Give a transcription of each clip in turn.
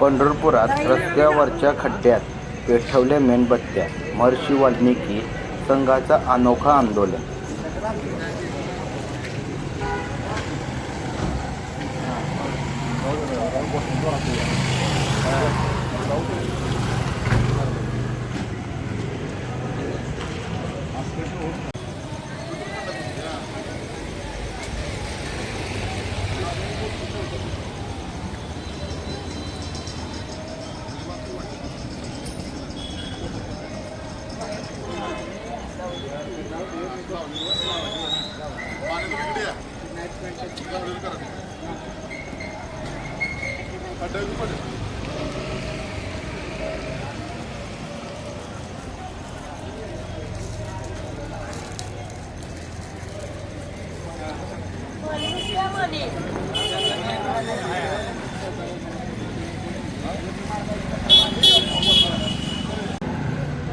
पंढरपुरात रस्त्यावरच्या खड्ड्यात पेटवल्या मेणबत्त्या. महर्षी वाल्मिकी संघाचा अनोखा आंदोलन.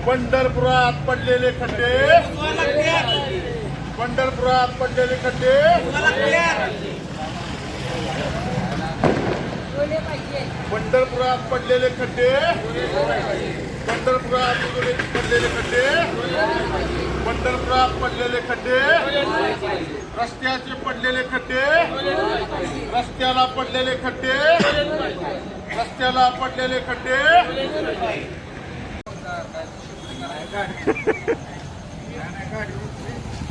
पंढरपुरात पडलेले खड्डे. पंढरपुरात पडलेले खड्डे. पंढरपुरात पडलेले खड्डे. पंढरपुरात पडलेले खड्डे. पंढरपुरात पडलेले खड्डे. रस्त्याचे पडलेले खड्डे. रस्त्याला पडलेले खड्डे. रस्त्याला पडलेले खड्डे.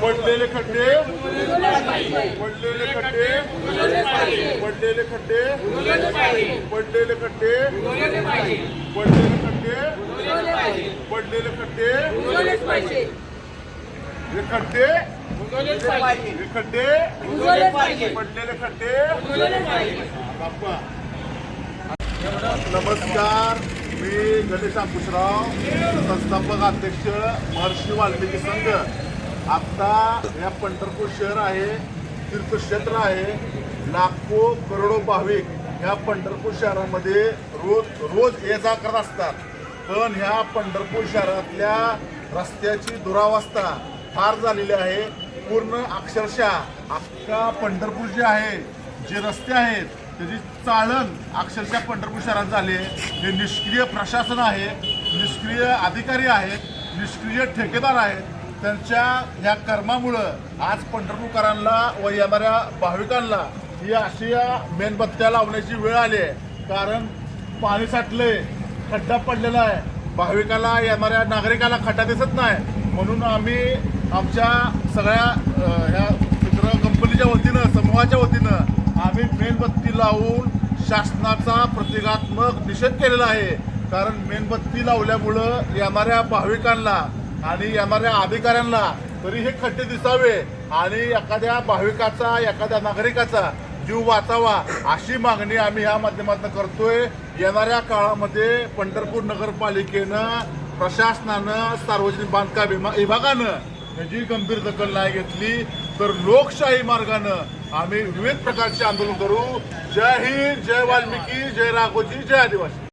पडलेले खड्डे. पडलेले खड्डे. पडलेले खड्डे. पडलेले खड्डे. पडलेले खड्डे. पडलेले खड्डे. हे खड्डे. हे खड्डे. पडलेले खड्डे. बाप्पा. नमस्कार. मी गणेश आकुशराव संस्थापक अध्यक्ष महर्षी वाल्मिकी संघ. आता या पंढरपूर शहर आहे तीर्थक्षेत्र आहे लाखो करोडो भाविक ह्या पंढरपूर शहरामध्ये रोज रोज ये जा करत असतात. पण ह्या पंढरपूर शहरातल्या रस्त्याची दुरावस्था फार झालेली आहे. पूर्ण अक्षरशः अख्खा पंढरपूर जे आहे जे रस्ते आहेत त्याची चाळण अक्षरशः पंढरपूर शहरात झाले हे निष्क्रिय प्रशासन आहे निष्क्रिय अधिकारी आहेत निष्क्रिय ठेकेदार आहेत. त्यांच्या ह्या कर्मामुळं आज पंढरपूरकरांना व येणाऱ्या भाविकांना ही अशी या मेणबत्त्या लावण्याची वेळ आली आहे. कारण पाणी साठले खड्डा पडलेला आहे. भाविकाला येणाऱ्या नागरिकाला खड्डा दिसत नाही. म्हणून आम्ही आमच्या सगळ्या ह्या मित्र कंपनीच्या वतीनं समूहाच्या वतीनं आम्ही मेणबत्ती लावून शासनाचा प्रतिकात्मक निषेध केलेला आहे. कारण मेणबत्ती लावल्यामुळं येणाऱ्या भाविकांना आणि येणाऱ्या अधिकाऱ्यांना तरी हे खड्डे दिसावे. आणि एखाद्या भाविकाचा एखाद्या नागरिकाचा जीव वाचावा अशी मागणी आम्ही या माध्यमातून करतोय. येणाऱ्या काळामध्ये पंढरपूर नगरपालिकेनं प्रशासनानं सार्वजनिक बांधकाम विमा- विभागानं याची गंभीर दखल नाही घेतली. तर लोकशाही मार्गानं आम्ही विविध प्रकारचे आंदोलन करू. जय हिंद जय वाल्मिकी जय राघोजी जय आदिवासी.